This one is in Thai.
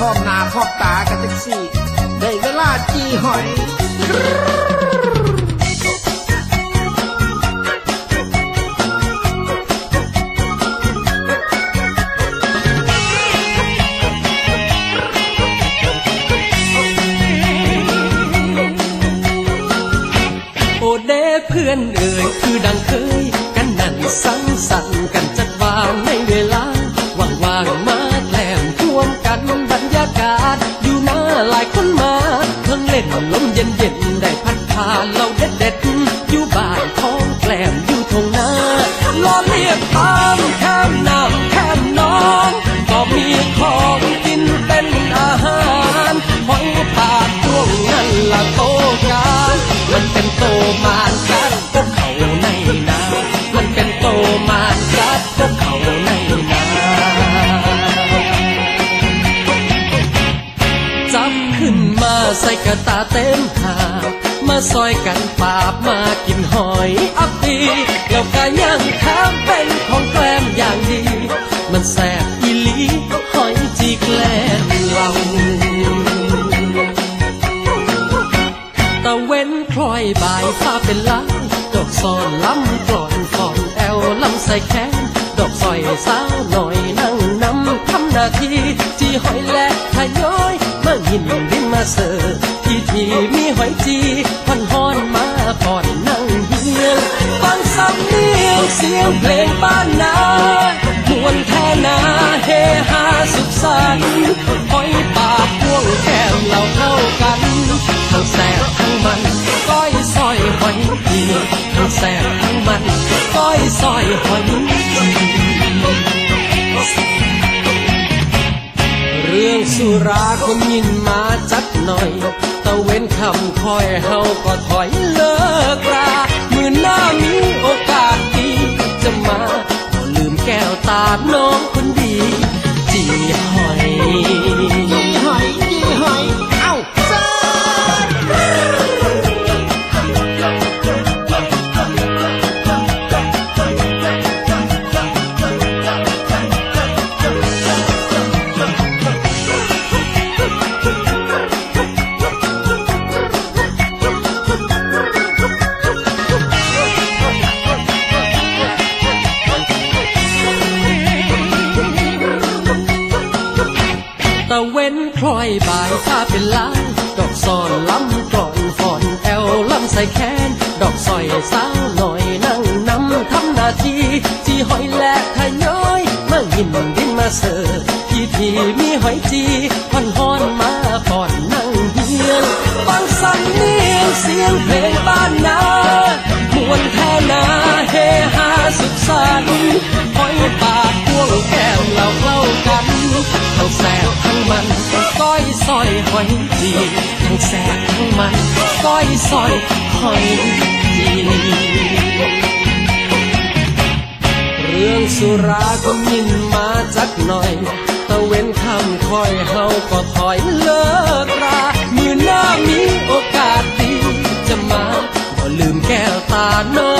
พร้อมหน้าพร้อมตากันจังสี่ ได้เวลาจีหอยโอเดเพื่อนเอ่ยคือดังเคย กันนั่นสังสรรค์กัน แคมน้ำแคมน้อง ก็มีของกินเป็นอาหารหอยปลาช่วงนั้นละโตกันมันเป็นโตมานกัดพวกเขาในนา มันเป็นโตมานกัดพวกเขาในนาจับขึ้นมาใส่กระตาเต็มหาบมาซอยกันปาบมากินหอยอับปีแล้วก็ยังเป็น มันแสบอีหลีหอยจีแกล้มเราตะเว้นพลอยบายฟ้าเป็นล้านดอกซอนล้ำกลอนฟอนแอวลำใส่แขนดอกซอยสาวหน่อยนั่งนำทำนาทีจีหอยและทยอยมาหินดินมาเสิร์ที่ที่มีหอยจีพันฮอนมาก่อนนั่งเฮียงฟังสำเนียงเสียงเพลงบ้านนา กันหอยปากพวงแก้มเราเท่ากันทั้งแสบทั้งมันก้อยซอยหอยจีทั้งแสบทั้งมันก้อยซอยหอยจีเรื่องสุราก็ยินมาจัดหน่อยตะเว้นคำคอยเฮาก็ถอยเลิกรามือหน้ามีโอกาสดีจะมาลืมแก้วตาน้อง ตะเว้นพลอยบ่ายฟ้าเป็นล้านดอกซอนล้ำกลอนฟอนแอวลำใส่แขน ดอกซอยสาวหน่อยนั่งนำทำหน้าที่จีหอยแหละทยอยมาหินดินมาเสิร์ฟที่ที่มีหอยจีพันฮอนมาปอนนั่งเฮียงฟังสำเนียงเสียงเพลงบ้านนา หอยจีทั้งแสบทั้งมันก้อยซอยหอยจีเรื่องสุราก็ยินมาจักหน่อยตะเว้นคำคอยเฮาก็ถอยเลิกรามือหน้ามีโอกาสดีจะมาก็ลืมแก้วตาน้อง